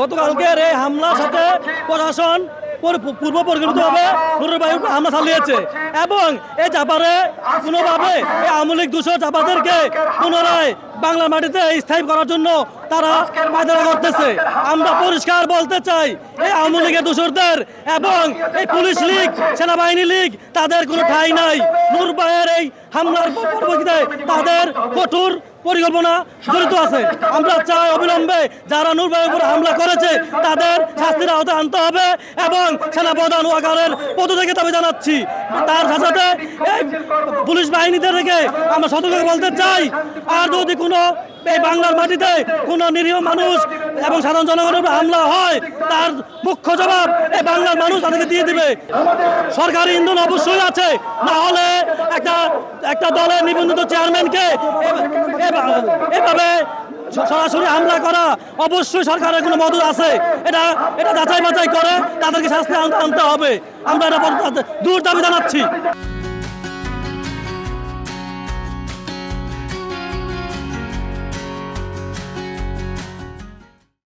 গতকালকের এই হামলার সাথে প্রশাসন পূর্ব পরিকল্পিতভাবে নুরুল ভাইয়ের হামলা চালিয়েছে। এবং এই চাপারে কোনোভাবে এই লীগ দূষণ চাপাদেরকে পুনরায় বাংলা মাটিতে স্থায়ী করার জন্য তারা পায়তারা করতেছে। আমরা পরিষ্কার বলতে চাই, এই আওয়ামী লীগের দূষরদের এবং এই পুলিশ লীগ, সেনাবাহিনী লীগ, তাদের কোনো ঠাঁই নাই। নূর এই হামলার পরবর্তীতে তাদের কঠোর পরিকল্পনা জড়িত আছে। আমরা চাই অবিলম্বে যারা নূর উপরে হামলা করেছে, তাদের শাস্তির আওতায় আনতে হবে এবং সেনাপ্রধান ওয়াকারের পদ থেকে তবে জানাচ্ছি। তার সাথে এই পুলিশ বাহিনীদেরকে আমরা সতর্ক বলতে চাই, আর যদি কোনো এই বাংলার মাটিতে কোনো নিরীহ মানুষ এবং সাধারণ জনগণের উপর হামলা হয়, তার মুখ্য জবাব এই বাংলার মানুষ তাদেরকে দিয়ে দিবে। সরকারি ইন্ধন অবশ্যই আছে না হলে একটা একটা দলের নিবন্ধিত চেয়ারম্যানকে এভাবে সরাসরি হামলা করা অবশ্যই সরকারের কোনো মদত আছে। এটা এটা যাচাই বাছাই করে তাদেরকে শাস্তি আনতে হবে। আমরা এটা দূর দাবি জানাচ্ছি।